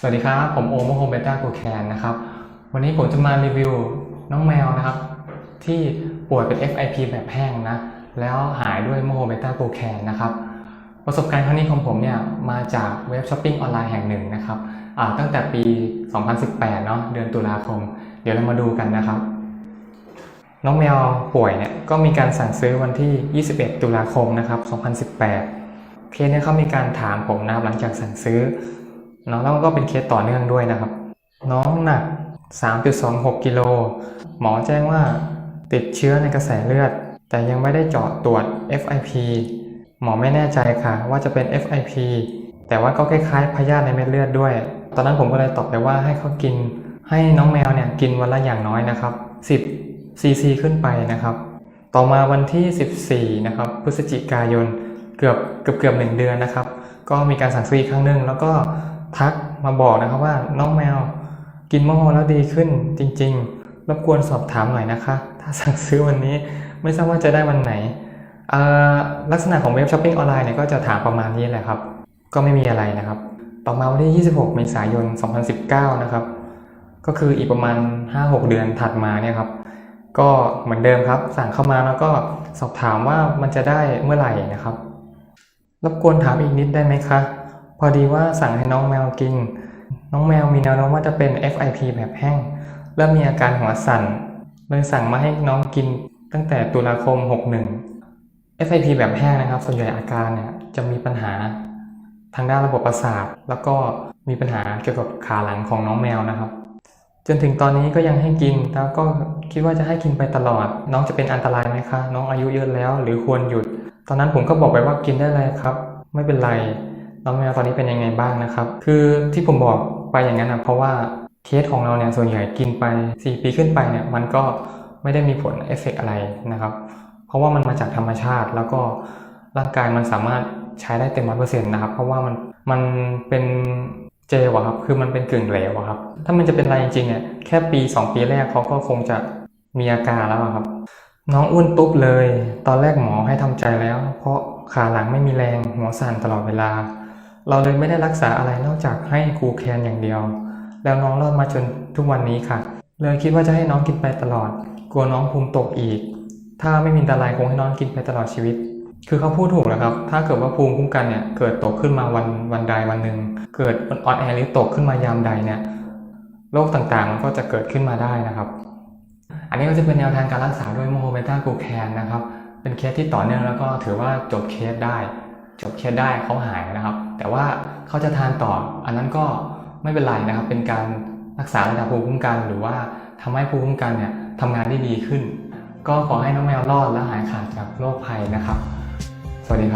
สวัสดีครับ ผมโอมโฮเบต้ากูแคนนะครับ วันนี้ผมจะมารีวิวน้องแมวนะครับ ที่ป่วยเป็น FIP แบบแห้งนะ แล้วหายด้วยโมโฮเบต้ากูแคนนะครับ ประสบการณ์ครั้งนี้ของผมเนี่ยมาจากเว็บช้อปปิ้งออนไลน์แห่งหนึ่งนะครับตั้งแต่ปี 2018 เนาะเดือนตุลาคม เดี๋ยวเรามาดูกันนะครับ น้องแมวป่วยเนี่ยก็มีการสั่งซื้อวันที่ 21 ตุลาคมนะครับ 2018เคสเนี่ยเขามีการถามผมนะหลังจากสั่งซื้อ เนาะแล้วก็เป็นเคสต่อเนื่องด้วยนะครับ น้องหนัก 3.26 กิโล หมอแจ้งว่าติดเชื้อในกระแสเลือด แต่ยังไม่ได้เจาะตรวจ FIP หมอไม่แน่ใจค่ะ ว่าจะเป็น FIP แต่ว่าก็คล้ายๆพยาธิในเม็ดเลือดด้วย ตอนนั้นผมก็เลยตอบไปว่าให้เขากิน ให้น้องแมวเนี่ยกินวันละอย่างน้อยนะครับ 10ซีซีขึ้นไปนะครับ ต่อมาวันที่ 14 นะครับ พฤศจิกายน เกือบเกือบเกือบหนึ่งเดือนนะครับ ก็มีการสั่งซื้ออีกครั้งหนึ่งแล้วก็ ทักมาบอกนะครับว่าน้องแมว กินมะฮอแล้วดีขึ้นจริง ๆ รบกวนสอบถามหน่อยนะคะ ถ้าสั่งซื้อวันนี้ไม่ทราบว่าจะได้วันไหนลักษณะของเว็บช้อปปิ้งออนไลน์เนี่ยก็จะถามประมาณนี้แหละครับ ก็ไม่มีอะไรนะครับ ต่อมาวันที่ 26 เมษายน 2019 นะครับ ก็คืออีกประมาณ 5-6 เดือนถัดมาเนี่ยครับ ก็เหมือนเดิมครับ สั่งเข้ามาแล้วก็สอบถามว่ามันจะได้เมื่อไหร่นะครับ รบกวนถามอีกนิดได้ไหมคะ พอดีว่าสั่งให้น้องแมวกิน น้องแมวมีแนวโน้มว่าจะเป็น FIP แบบแห้ง เริ่มมีอาการหัวสั่น เลยสั่งมาให้น้องกินตั้งแต่ตุลาคม 61 FIP แบบแห้งนะครับ ส่วนใหญ่อาการเนี่ยจะมีปัญหาทางด้านระบบประสาท แล้วก็มีปัญหาเกี่ยวกับขาหลังของน้องแมวนะครับ จนถึงตอนนี้ก็ยังให้กิน แล้วก็คิดว่าจะให้กินไปตลอด น้องจะเป็นอันตรายไหมคะ น้องอายุเยอะแล้ว หรือควรหยุด ตอนนั้นผมก็บอกไปว่ากินได้เลยครับ ไม่เป็นไร น้องแมวตอนนี้เป็นยังไงบ้างนะครับ คือที่ผมบอกไปอย่างนั้นนะเพราะว่าเคสของเราเนี่ยส่วนใหญ่กินไป 4 ปีขึ้นไปเนี่ยมันก็ไม่ได้มีผลเอฟเฟกต์อะไรนะครับ เพราะว่ามันมาจากธรรมชาติแล้วก็ร่างกายมันสามารถใช้ได้เต็มร้อยเปอร์เซ็นต์นะครับ เพราะว่ามันมันเป็นเจลอะครับ คือมันเป็นกึ่งเหลวอะครับ ถ้ามันจะเป็นอะไรจริงๆเนี่ยแค่ปี 2 ปีแรกเขาก็คงจะมีอาการแล้วครับ น้องอ้วนตุ๊บเลย ตอนแรกหมอให้ทำใจแล้ว เพราะขาหลังไม่มีแรงหัวสั่นตลอดเวลา เราเลยไม่ได้รักษาอะไรนอกจากให้คูแคนอย่างเดียว แล้วน้องรอดมาจนทุกวันนี้ค่ะ เลยคิดว่าจะให้น้องกินไปตลอด กลัวน้องภูมิตกอีก ถ้าไม่มีอันตรายคงให้น้องกินไปตลอดชีวิต คือเขาพูดถูกนะครับ ถ้าเกิดว่าภูมิคุ้มกันเนี่ยเกิดตกขึ้นมาวันวันใดวันหนึ่ง เกิดอ่อนแอหรือตกขึ้นมายามใดเนี่ยโรคต่างๆมันก็จะเกิดขึ้นมาได้นะครับ อันนี้ก็จะเป็นแนวทางการรักษาด้วยโมโฮเบต้ากูแคนนะครับ เป็นเคสที่ต่อเนื่องแล้วก็ถือว่าจบเคสได้ จบเคสได้เขาหายนะครับ แต่ว่าเขาจะทานต่อ อันนั้นก็ไม่เป็นไรนะครับ เป็นการรักษาระดับภูมิคุ้มกัน หรือว่าทำให้ภูมิคุ้มกันเนี่ยทำงานได้ดีขึ้น ก็ขอให้น้องแมวรอดและหายขาดจากโรคภัยนะครับ สวัสดีครับ